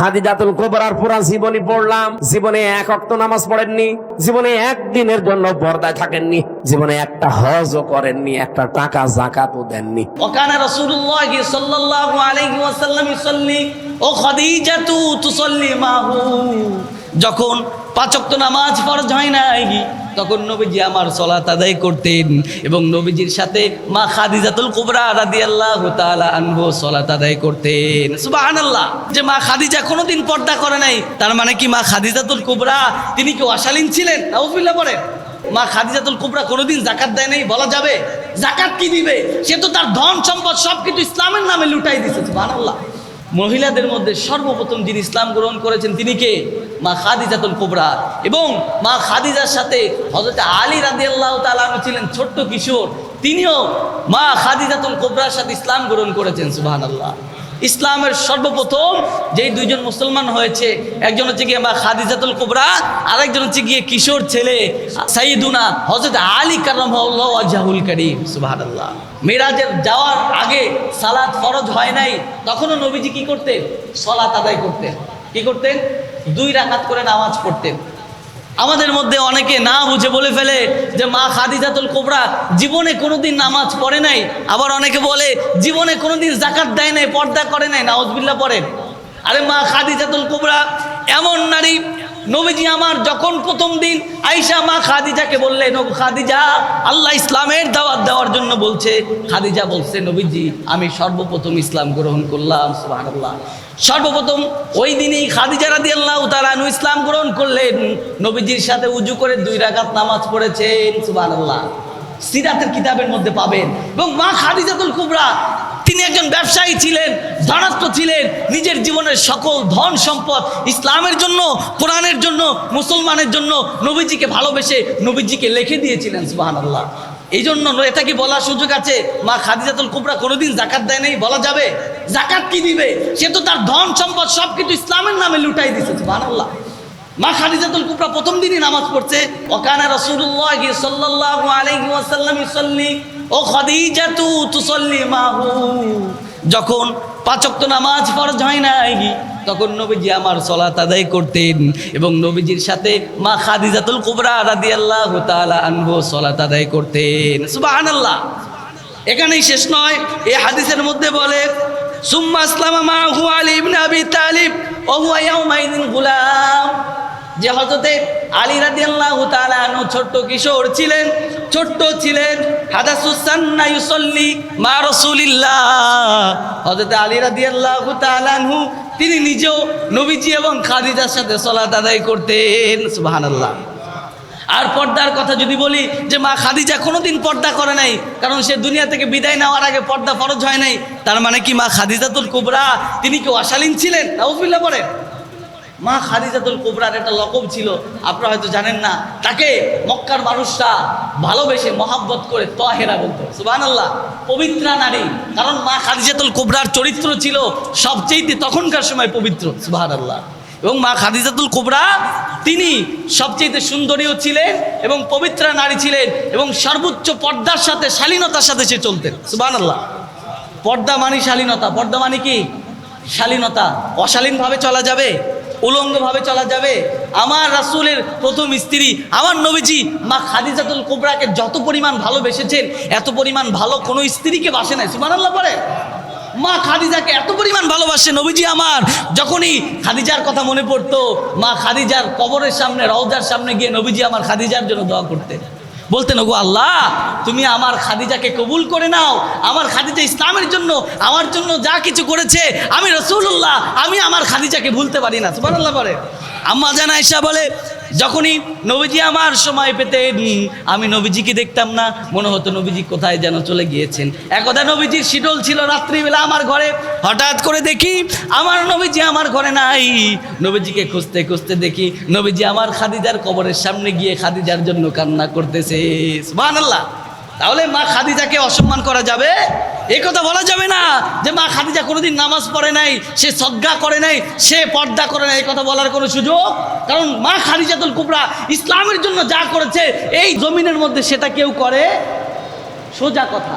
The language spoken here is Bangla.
খাদিজাতুল কোবরার পুরা জীবনী পড়লাম। জীবনে এক অক্ত নামাজ পড়েননি। জীবনে একদিনের জন্য পর্দায় থাকেননি। জীবনে একটা হজও করেননি, একটা টাকা জাকাতও দেননি। ওখানে রাসূলুল্লাহ সাল্লাল্লাহু আলাইহি ওয়াসাল্লাম ইসল্লি ও খাদিজাতু তুসল্লি মাহু। যখন পাঁচক্ত নামাজ ফরজ হয় নাই, তখন নবীজি আমার সলাত আদায় করতেন এবং নবীজির সাথে মা খাদিজাতুল কুবরা রাদিয়াল্লাহু তাআলা আনহু সলাত আদায় করতেন। সুবহানাল্লাহ। যে মা খাদিজা কোনোদিন পর্দা করে নাই, তার মানে কি মা খাদিজাতুল কুবরা, তিনি কি অশালীন ছিলেন? নাউজুবিল্লাহ পড়েন মা খাদিজাতুল কুবরা কোনোদিন জাকাত দেয় নাই, বলা যাবে জাকাত কি দিবে? সে তো তার ধন সম্পদ সব কিছু ইসলামের নামে লুটাই দিছে, সুবহানাল্লাহ। মহিলাদের মধ্যে সর্বপ্রথম যিনি ইসলাম গ্রহণ করেছেন তিনি কে? মা খাদিজাতুল কোবরা। এবং মা খাদিজার সাথে হজরত আলী রাজি আল্লাহ তালু ছিলেন ছোট্ট কিশোর। তিনিও মা খাদিজাতুল কোবরার সাথে ইসলাম গ্রহণ করেছেন, সুবহানাল্লাহ। ইসলামের সর্বপ্রথম যেই দুইজন মুসলমান হয়েছে, একজন হচ্ছে গিয়ে মা খাদিজাতুল কুবরা, আরেকজন হচ্ছে গিয়ে কিশোর ছেলে সাইদুনা হজরত আলী কারম করিম, সুবহানাল্লাহ। মিরাজের যাওয়ার আগে সালাদ ফরজ হয় নাই, তখনও নবীজি কি করতেন? সলাত আদায় করতেন। কি করতেন? দুই রাকাত করে নামাজ পড়তেন। আমাদের মধ্যে অনেকে না বুঝে বলে ফেলে যে মা খাদিজাতুল কোবরা জীবনে কোনোদিন নামাজ পড়ে নাই। আবার অনেকে বলে জীবনে কোনোদিন জাকাত দেয় নাই, পর্দা করে নাই নাউজবিল্লা পড়ে। আরে মা খাদিজাতুল কোবরা এমন নারী নবীজি আমার যখন প্রথম দিন আইসা মা খাদিজাকে বললেন খাদিজা, আল্লাহ ইসলামের দাওয়াত দেওয়ার জন্য বলছে। খাদিজা বলছে, নবীজি, আমি সর্বপ্রথম ইসলাম গ্রহণ করলাম। সুবহানাল্লাহ। সর্বপ্রথম ওই দিনই খাদিজা রাদি আল্লাহ তালানু ইসলাম গ্রহণ করলেন। নবীজির সাথে উজু করে দুই রাগাত নামাজ পড়েছেন, সুবহানাল্লাহ। সিরাতের কিতাবের মধ্যে পাবেন। এবং মা খাদিজাতুল কুবরা তিনি একজন ব্যবসায়ী ছিলেন ধনাত্ম ছিলেন, নিজের জীবনের সকল ধন সম্পদ ইসলামের জন্য, কোরআনের জন্য, মুসলমানের জন্য নবীজিকে ভালোবেসে নবীজিকে লিখে দিয়েছিলেন সুবাহান আল্লাহ এই জন্য এটা কি বলার সুযোগ আছে? মা খাদিজাতুল কুবরা কোনোদিন জাকাত দেয় নাই, বলা যাবে? জাকাত কি দিবে? সে তো তার ধন সম্পদ সব কিছু ইসলামের নামে লুটাই দিছে সুবাহান আল্লাহ মা খাদিজাতুল কুবরা প্রথম দিনই নামাজ পড়ছে, ওকানা রাসূলুল্লাহ সাল্লাল্লাহু আলাইহি ওয়াসাল্লাম ইউসাল্লি। ও খাদিজাতু তুসাল্লি মাহু যখন পাঁচ ওয়াক্ত নামাজ ফরজ হয় নাই, তখন নবীজি আমার সলাত আদায় করতেন এবং নবীজির সাথে মা খাদিজাতুল কুবরা রাদিয়াল্লাহু তাআলা আনহু সলাত আদায় করতেন। সুবাহ সুবহানাল্লাহ। এখানেই শেষ নয়, এই হাদিসের মধ্যে বলে, সুম্মা আসলামা মাহু আলী ইবনে আবি তালিব ও হুয়া ইয়াউমাইদিন গুলাম। যে হজরতে আলী রাদিয়াল্লাহু তাআলা আনহু ছোট্ট কিশোর ছিলেন, ছোট্ট ছিলেন, হাদাসুসান্না ইউসাল্লি মা রাসূলিল্লাহ। হযরতে আলী রাদিয়াল্লাহু তাআলা আনহু, তিনি নিজেও নবীজি এবং খাদিজার সাথে সালাত আদায় করতেন, সুবহানাল্লাহ। আর পর্দার কথা যদি বলি, যে মা খাদিজা কোনোদিন পর্দা করে নাই, কারণ সে দুনিয়া থেকে বিদায় নেওয়ার আগে পর্দা ফরজ হয় নাই, তার মানে কি মা খাদিজাতুল কুবরা, তিনি কি অশালীন ছিলেন? নাউজুবিল্লাহ পড়েন মা খাদিজাতুল কুবরার একটা লকব ছিল। আপনারা হয়তো জানেন না। তাকে মক্কার মানুষরা ভালোবেসে মহাব্বত করে তহেরা বলতো। সুবাহ আল্লাহ পবিত্রা নারী। কারণ মা খাদিজাতুল কুবরার চরিত্র ছিল সবচেয়ে তখনকার সময় পবিত্র। সুবাহ আল্লাহ এবং মা খাদিজাতুল কুবরা তিনি সবচেয়ে সুন্দরীও ছিলেন এবং পবিত্রা নারী ছিলেন এবং সর্বোচ্চ পর্দার সাথে, শালীনতার সাথে সে চলতেন। সুবাহ আল্লাহ পর্দা মানি শালীনতা। পর্দা মানে কি? শালীনতা। অশালীনভাবে চলা যাবে। উলঙ্গভাবে চলা যাবে। আমার রাসূলের প্রথম স্ত্রী, আমার নবীজি, মা খাদিজাতুল কুবরাকে যত পরিমাণ ভালোবেসেছেন, এত পরিমাণ ভালো কোনো স্ত্রীকে বাসে নাই। সুবহানাল্লাহ পরে মা খাদিজাকে এত পরিমাণ ভালোবাসে, নবীজি আমার। যখনই খাদিজার কথা মনে পড়তো, মা খাদিজার কবরের সামনে, রওজার সামনে গিয়ে নবীজি আমার খাদিজার জন্য দোয়া করতেন। বলতেন, ওগো আল্লাহ, তুমি আমার খাদিজাকে কবুল করে নাও। আমার খাদিজা ইসলামের জন্য, আমার জন্য যা কিছু করেছে, আমি রসুল্লাহ আমি আমার খাদিজাকে ভুলতে পারি না। সুবহানাল্লাহ বলে। আম্মা জানা ইসা বলে যখনই নবীজি আমার সময় পেতেন, আমি নবীজিকে দেখতাম না। মনে হতো নবীজি কোথায় যেন চলে গিয়েছেন। একদা নবীজির শিডল ছিল রাত্রিবেলা আমার ঘরে। হঠাৎ করে দেখি আমার নবীজি আমার ঘরে নাই। নবীজিকে খুঁজতে খুঁজতে দেখি নবীজি আমার খাদিজার কবরের সামনে গিয়ে খাদিজার জন্য কান্না করতেছে। সুবহানাল্লাহ। তাহলে মা খাদিজাকে অসম্মান করা যাবে? এই কথা বলা যাবে না যে মা খাদিজা কোনোদিন নামাজ পড়ে নাই, সে সদ্গা করে নাই, সে পর্দা করে নাই এই কথা বলার কোনো সুযোগ? কারণ মা খাদিজাতুল কুবরা ইসলামের জন্য যা করেছে, এই জমিনের মধ্যে সেটা কেউ করে? সোজা কথা।